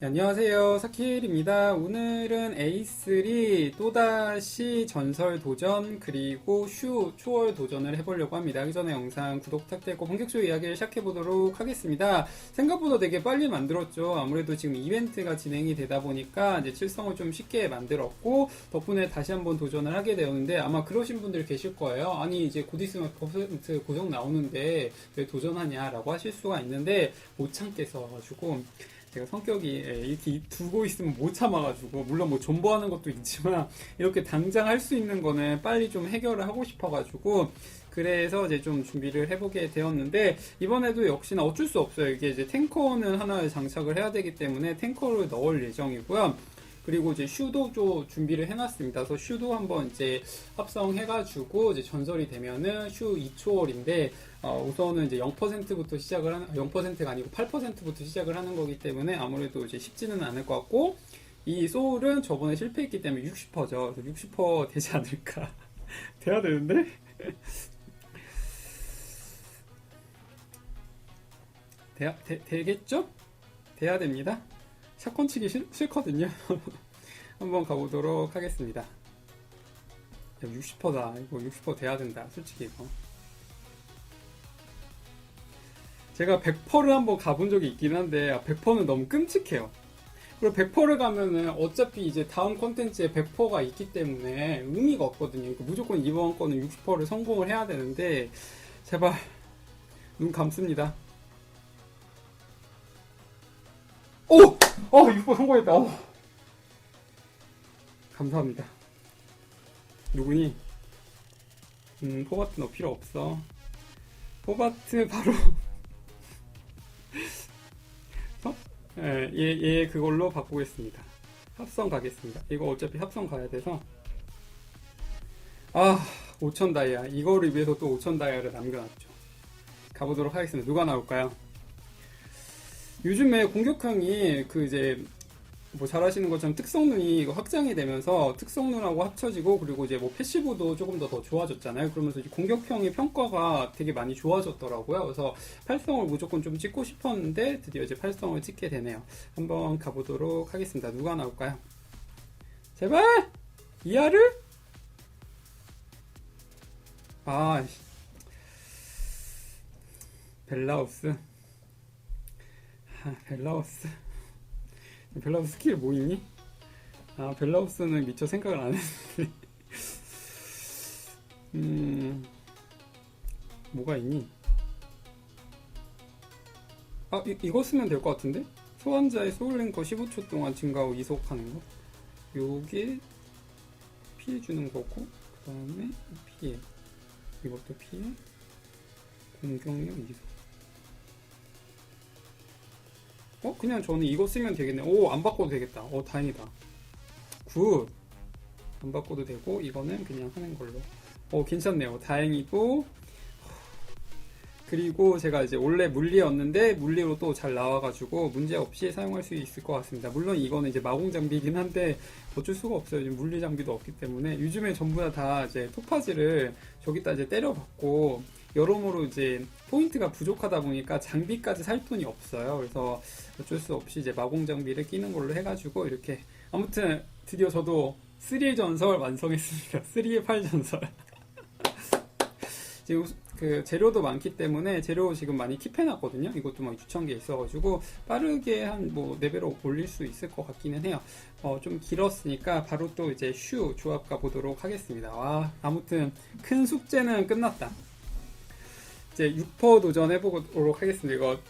네, 안녕하세요. 사키엘입니다. 오늘은 A3 또다시 전설 도전 그리고 슈 초월 도전을 해보려고 합니다. 그 전에 영상 구독 부탁드리고 본격적으로 이야기를 시작해보도록 하겠습니다. 생각보다 되게 빨리 만들었죠. 아무래도 지금 이벤트가 진행이 되다 보니까 이제 칠성을 좀 쉽게 만들었고 덕분에 다시 한번 도전을 하게 되었는데 아마 그러신 분들 계실 거예요. 아니 이제 곧 있으면 퍼센트 고정 나오는데 왜 도전하냐 라고 하실 수가 있는데 못 참겠어가지고 제가 성격이 예, 이렇게 두고 있으면 못 참아가지고 물론 뭐 존버하는 것도 있지만 이렇게 당장 할 수 있는 거는 빨리 좀 해결을 하고 싶어가지고 그래서 이제 좀 준비를 해보게 되었는데 이번에도 역시나 어쩔 수 없어요 이게 이제 탱커는 하나 장착을 해야 되기 때문에 탱커를 넣을 예정이고요 그리고 이제 슈도 좀 준비를 해놨습니다. 그래서 슈도 한번 이제 합성해가지고 이제 전설이 되면은 슈 2초월인데 어, 우선은 이제 0%부터 시작을 하는 0%가 아니고 8%부터 시작을 하는 거기 때문에 아무래도 이제 쉽지는 않을 것 같고 이 소울은 저번에 실패했기 때문에 60%죠. 60% 되지 않을까. 돼야 되는데? 돼, 되, 되겠죠? 돼야 됩니다. 샷건 치기 싫, 싫거든요. 한번 가보도록 하겠습니다. 60%다. 이거 60% 돼야 된다. 솔직히 이거. 제가 100%를 한번 가본 적이 있긴 한데 100%는 너무 끔찍해요. 그리고 100%를 가면은 어차피 이제 다음 컨텐츠에 100%가 있기 때문에 의미가 없거든요. 그러니까 무조건 이번 거는 60%를 성공을 해야 되는데 제발 눈 감습니다. 오! 어, 6% 성공했다. 어. 감사합니다. 누구니? 음, 포바트 너 필요 없어. 포바트 바로. 예, 얘, 얘 그걸로 바꾸겠습니다. 합성 가겠습니다. 이거 어차피 합성 가야 돼서. 아, 5천 다이아. 이거를 위해서 또 5천 다이아를 남겨놨죠. 가보도록 하겠습니다. 누가 나올까요? 요즘에 공격형이 그 이제 뭐 잘하시는 것처럼 특성눈이 확장이 되면서 특성눈하고 합쳐지고 그리고 이제 뭐 패시브도 조금 더 더 좋아졌잖아요. 그러면서 이제 공격형의 평가가 되게 많이 좋아졌더라고요. 그래서 팔성을 무조건 좀 찍고 싶었는데 드디어 이제 팔성을 찍게 되네요. 한번 가보도록 하겠습니다. 누가 나올까요? 제발 이하를 아 씨. 벨라우스 아, 벨라우스 벨라우스 스킬 뭐 있니? 아 벨라우스는 미처 생각을 안 했는데 음 뭐가 있니? 아 이, 이거 쓰면 될 것 같은데? 소환자의 소울랭커 15초 동안 증가 후 이속하는 거 요게 피해 주는 거고 그 다음에 피해 이것도 피해 공격력 이속 어? 그냥 저는 이거 쓰면 되겠네. 오, 안 바꿔도 되겠다. 어, 다행이다. 굿. 안 바꿔도 되고, 이거는 그냥 하는 걸로. 어, 괜찮네요. 다행이고. 그리고 제가 이제 원래 물리였는데, 물리로 또 잘 나와가지고, 문제없이 사용할 수 있을 것 같습니다. 물론 이거는 이제 마공 장비이긴 한데, 어쩔 수가 없어요. 지금 물리 장비도 없기 때문에. 요즘에 전부 다, 다 이제 토파지를 저기다 이제 때려박고, 여러모로 이제 포인트가 부족하다 보니까 장비까지 살 돈이 없어요. 그래서 어쩔 수 없이 이제 마공 장비를 끼는 걸로 해가지고 이렇게 아무튼 드디어 저도 3의 전설 완성했습니다. 3의 8 전설. 지금 그 재료도 많기 때문에 재료 지금 많이 킵해놨거든요. 이것도 막 6,000개 있어가지고 빠르게 한 뭐 레벨업 올릴 수 있을 것 같기는 해요. 어, 좀 길었으니까 바로 또 이제 슈 조합 가보도록 하겠습니다. 와, 아무튼 큰 숙제는 끝났다. 이제 6퍼 도전해보도록 하겠습니다. 이거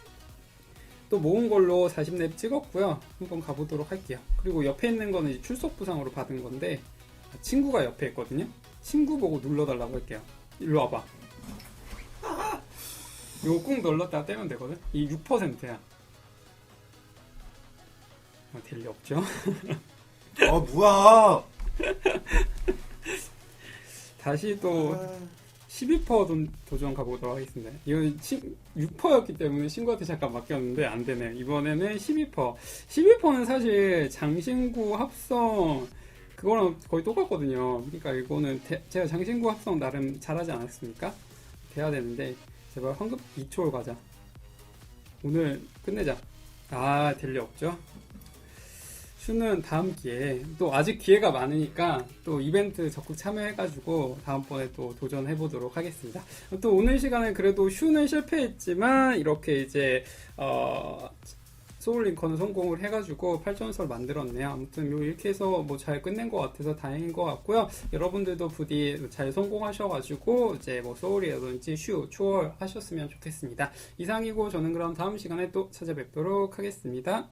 또 모은 걸로 40렙 찍었고요. 한번 가보도록 할게요. 그리고 옆에 있는 거는 이제 출석 부상으로 받은 건데 친구가 옆에 있거든요. 친구 보고 눌러달라고 할게요. 일로 와봐. 이거 꾹 눌렀다가 떼면 되거든. 이 6%야. 아, 될리 없죠. 아 뭐야? 다시 또 12% 도, 도전 가보도록 하겠습니다. 이건 6%였기 때문에 친구한테 잠깐 맡겼는데 안 되네요. 이번에는 12%. 12%는 사실 장신구 합성 그거랑 거의 똑같거든요. 그러니까 이거는 대- 제가 장신구 합성 나름 잘하지 않았습니까? 돼야 되는데 제발 황급 2초를 가자. 오늘 끝내자. 아, 될 리 없죠? 슈는 다음 기회에 또 아직 기회가 많으니까 또 이벤트 적극 참여해가지고 다음번에 또 도전해 보도록 하겠습니다. 또 오늘 시간에 그래도 슈는 실패했지만 이렇게 이제 어, 소울링컨은 성공을 해가지고 8전설 만들었네요. 아무튼 요 이렇게 해서 뭐 잘 끝낸 것 같아서 다행인 것 같고요. 여러분들도 부디 잘 성공하셔가지고 이제 뭐 소울이라든지 슈, 추월 하셨으면 좋겠습니다. 이상이고 저는 그럼 다음 시간에 또 찾아뵙도록 하겠습니다.